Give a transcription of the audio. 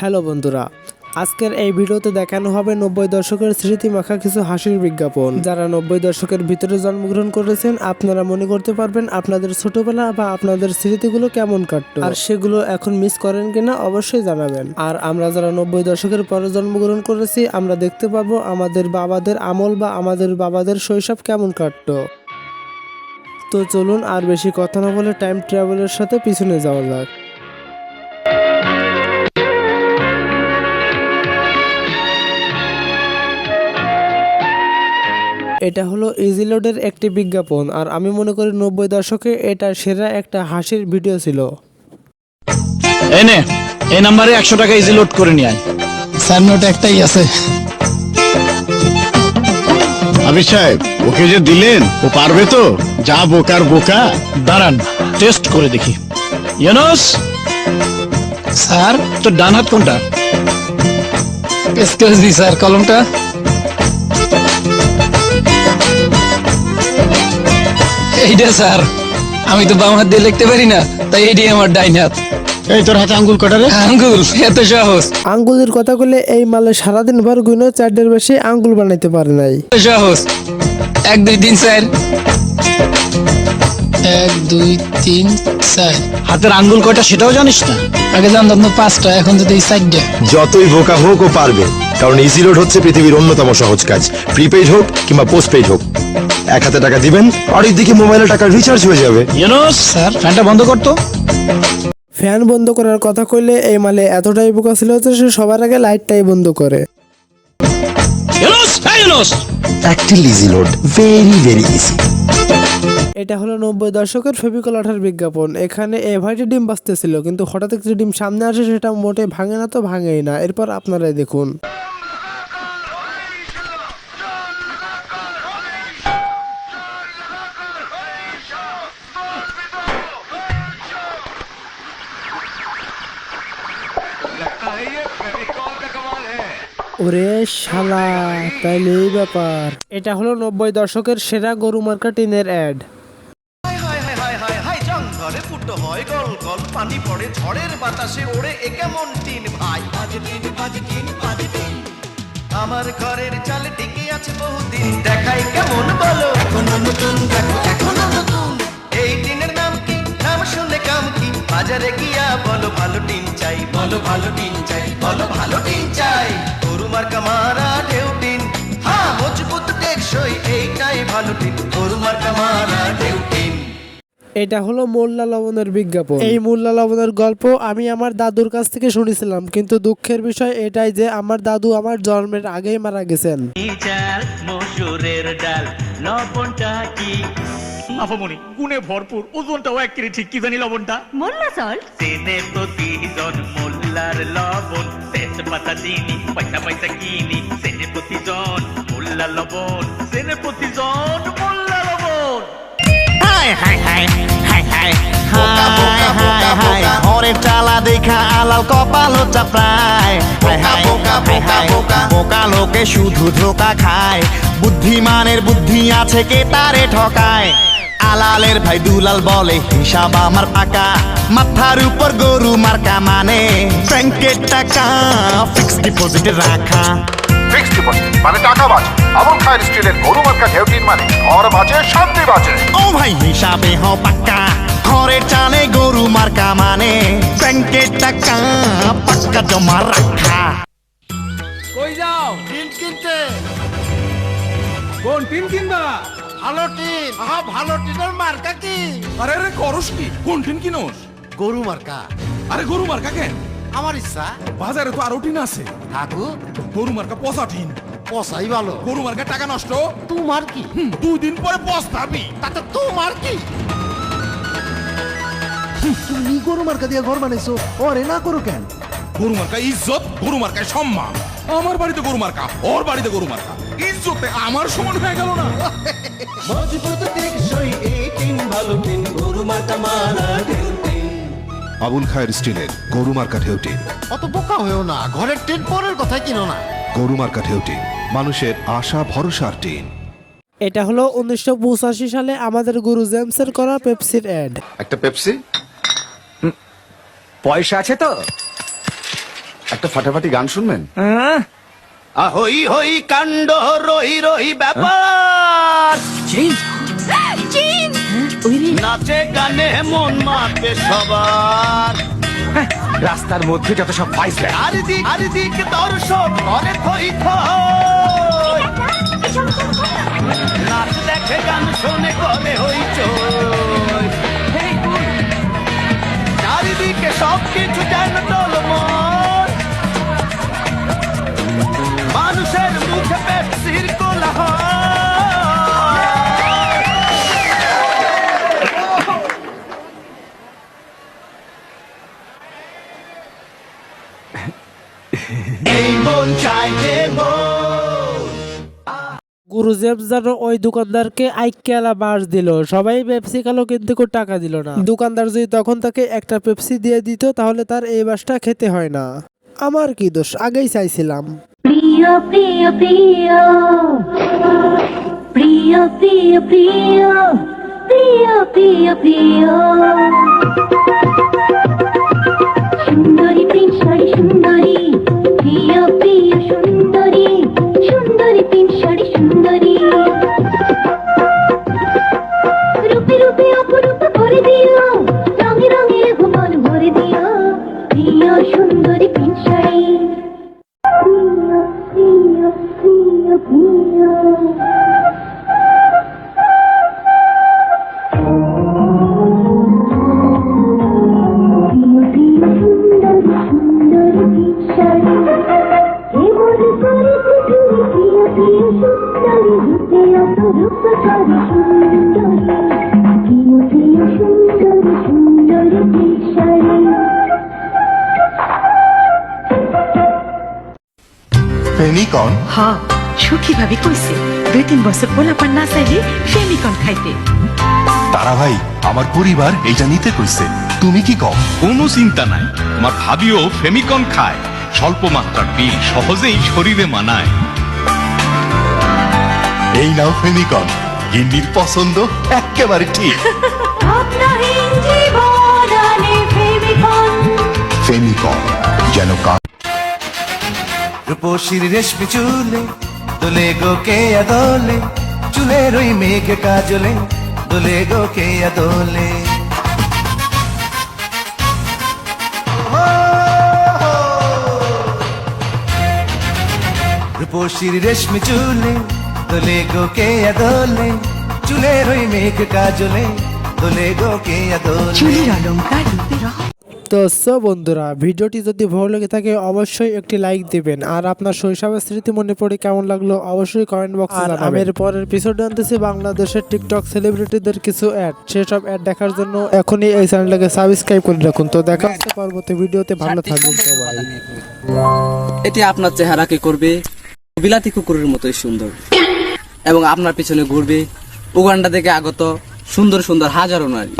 Hello বন্ধুরা, আজকের এই ভিডিওতে দেখানো হবে নব্বই দশকের স্মৃতি মাখা কিছু হাসির বিজ্ঞাপন। যারা নব্বই দশকের ভিতরে জন্মগ্রহণ করেছেন, আপনারা মনে করতে পারবেন আপনাদের ছোটবেলা বা আপনাদের স্মৃতিগুলো কেমন কাটতো। আর সেগুলো এখন মিস করেন কিনা অবশ্যই জানাবেন। আর আমরা যারা নব্বই দশকের পরে জন্মগ্রহণ করেছি, আমরা দেখতে পাবো আমাদের বাবাদের আমল বা আমাদের বাবাদের শৈশব কেমন কাটতো। তো চলুন আর বেশি কথা না বলে টাইম ট্রাভেলের সাথে পিছনে যাওয়া যাক। এটা হলো ইজিলোডের একটি বিজ্ঞাপন। আর আমি মনে করি নব্বই দশকে এটা সেরা একটা হাসির ভিডিও ছিল। এই নে এই নাম্বারে একশো টাকা ইজি লোড করে নিয়ে আয়। স্যার নোট একটাই আছে। সাহেব ওকে যে দিলেন ও পারবে তো? যা বোকার বোকা। দাঁড়ান টেস্ট করে দেখি। ইউনুস! স্যার? তোর ডান হাত কোনটা? এক্সকিউজ মি স্যার কলমটা। এইটা স্যার আমি তো বাম হাত দিয়ে লিখতে পারি না তাই এইটাই আমার ডাইন হাত। এই তোর হাতে আঙ্গুল কটা রে? আঙ্গুল এত সহজ। আঙ্গুলের কথা বলে এই মালে সারাদিন ভর গুনো চারটের বেশি আঙ্গুল বানাইতে পারে নাই। সহজ। এক দুই তিন স্যার এক দুই তিন চার। হাতের আঙ্গুল কয়টা সেটাও জানিস না? আগে জানতাম তো পাঁচটা এখন যদি এই চারটা। যতই বোকা হোক ও পারবে কারণ ইজি লোড হচ্ছে পৃথিবীর অন্যতম সহজ কাজ। প্রিপেইড হোক কিংবা পোস্টপেইড হোক। এক হাতে টাকা দিবেন আর দিকে মোবাইলে টাকা রিচার্জ হয়ে যাবে। স্যার। ফ্যানটা বন্ধ করতো। ফ্যান বন্ধ করার কথা কইলে এই মালে এতটাই বোকা ছিল যে সে সবার আগে লাইটটাই বন্ধ করে। Easy load very very easy এটা হলো নব্বই দশকের ফেবিকল আঠার বিজ্ঞাপন। এখানে এভাইটি ডিম বাঁচতেছিল কিন্তু হঠাৎ একটি ডিম সামনে আসে সেটা মোটে ভাঙে না তো ভাঙেই না। এরপর আপনারাই দেখুন। ওরে শালা তাইলে এই ব্যাপার। এটা হলো নব্বই দশকের সেরা গরু মার্কা টিনের অ্যাড হায় গল গল পানি পড়ে ঝড়ের বাতাসে ওড়ে এ কেমন টিন ভাই? বাজে টিন বাজে টিন বাজে টিন। আমার ঘরের চালে টিকে আছে বহুদিন দেখাই কেমন বলো? এখনও নতুন দেখো এখনও নতুন। এই টিনের নাম কি? নাম শুনে কাম কি? বাজারে গিয়া বলো ভালো টিন চাই বলো ভালো টিন চাই বলো ভালো টিন মার্কা মারা হ্যাঁ মজবুত টেকসই এইটাই ভালো টিন। গরু মার্কা মারা ঢেউ এটা হলো মোল্লা লবণের বিজ্ঞাপন। এই মোল্লা লবণের গল্প আমি আমার দাদুর কাছ থেকে শুনেছিলাম কিন্তু দুঃখের বিষয় এটাই যে আমার দাদু আমার জন্মের আগেই মারা গেছেন। মসুরের ডাল লবণটা কি? আফামনি গুণে ভরপুর ওজনটাও এক কেজি ঠিক কি জানি লবণটা? মোল্লা সল্ট সেনে প্রতিজন মোল্লার লবণ তেজপাতা চিনি পয়সা পয়সা কিনি। সেনে প্রতিজন মোল্লা লবণ সেনে প্রতিজন মোল্লা লবণ। ঘরের চালা দেখা আলাল কপাল হচ্ছে প্রায়। বোকা লোকে শুধু ধোকা খায়। বুদ্ধিমানের বুদ্ধি আছে কে তারে ঠকায়? আলালের ভাই দুলাল বলে হিসাব আমার পাকা। মাথার উপর গরু মার্কা মানে ব্যাংকের টাকা ফিক্সড ডিপোজিটে রাখা। ফিক্সড ডিপোজিট মানে টাকা বাঁচে আমন খায়ের স্টিলের গরু মার্কা ঢেউটিন মানে ঘর বাঁচে শান্তি বাঁচে। ও ভাই হিসাবে হ পাক্কা। ঘরের চালে গরু মার্কা মানে ব্যাংকের টাকা পাক্কা জমা রাখা। কই যাও? টিন কিনতে। কোন টিন কিনবা? ভালো টিন। আহা ভালো টিনের মার্কা কি? আরে আরে করস কি? কোন টিন কিনোস? গরু মার্কা। আরে গরু মার্কা কেন? আমার ইচ্ছা। বাজারে তো আরও টিন আছে। ঠাকুর। গরু মার্কা পচা টিন। পসাই ভালো। গরু মার্কা টাকা নষ্ট। তোমার কি? হুম, দুই দিন পরে পস্তাবি। তাতে তোমার কি? তুমি গরু মার্কা দিয়ে ঘর বানাইছো ওরে না করো কেন? গরু মার্কা ইজ্জত গরু মার্কায় সম্মান। আমার বাড়িতে গরু মার্কা ওর বাড়িতে গরু মার্কা। ইজ্জতে আমার সমান হয়ে গেল না। মজবুত টেকসই এই টিন ভালো টিন গরু মার্কা মারা আবুল খায়ের স্টিলের গরু মার্কা ঢেউটিন অত বোকা হয়েও না ঘরের টিন পরের কথাই কিনো না। গরু মার্কা ঢেউটিন মানুষের আশা ভরসার টিন। এটা হলো উনিশশো পঁচাশি সালে আমাদের গুরু জেমসের করা পেপসির অ্যাড একটা পেপসি? পয়সা আছে তো? একটা ফাটাফাটি গান শুনবেন? হই হই কাণ্ড রহি রই ব্যাপার। নাচে গানে মন মাতে সবার। রাস্তার মধ্যে যত সব পাইছে। চারিদিক চারিদিক দর্শক করে থই থই। নাচ দেখে গান শোনে করে হই চই। চারিদিকে সব কিছু যেন গুরুজেব যেন ওই দোকানদারকে আইকেলা বাস দিল। সবাই পেপসি খালো কিন্তু টাকা দিল না। দোকানদার যদি তখন তাকে একটা পেপসি দিয়ে দিত, তাহলে তার এই বাসটা খেতে হয় না। আমার কি দোষ? আগেই চাইছিলাম। প্রিয় সুন্দরী শাড়ি সুন্দরী। প্রিয় প্রিয়, সুন্দরী। ফেমিকন? হ সুখী ভাবে কইছে দুই তিন বছর পোলাপান না চাইলে ফেমিকন খাইতে। তারা ভাই আমার পরিবার এইটা নিতে কইছে। তুমি কি কও? কোনো চিন্তা নাই। আমার ভাবিও ফেমিকন খায়। স্বল্প মাত্রার বিল সহজেই শরীরে মানায়। এই নাও ফেমিকন। গিন্নির পছন্দ একেবারে ঠিক। রূপসীর রেশমি চুলে, দোলে গো কে দোলে চুলের ওই মেঘ কাজলে, দোলে গো কে দোলে রূপসীর রেশমি চুলে, দোলে গো কে দোলে চুলের ওই মেঘ কাজলে, দোলে গো কে দোলে চুলের অলঙ্কার রূপে তো সো বন্ধুরা ভিডিওটি যদি ভালো লেগে থাকে অবশ্যই একটি লাইক দিবেন। আর আপনার শৈশবের স্মৃতি মনে পড়ে কেমন লাগল অবশ্যই কমেন্ট বক্সে জানাবেন। আমি এর পরের এপিসোডে আনতেছি বাংলাদেশের টিকটক সেলিব্রিটিদের কিছু অ্যাড সেসব অ্যাড দেখার জন্য এখনই এই চ্যানেলটাকে সাবস্ক্রাইব করে রাখুন। তো দেখা হচ্ছে পরবর্তী ভিডিওতে। ভালো থাকবেন সবাই। এটি আপনার চেহারাকে করবে? বিলাতি কুকুরের মতোই সুন্দর। এবং আপনার পিছনে ঘুরবে উগান্ডা থেকে আগত সুন্দর সুন্দর হাজারো নারী।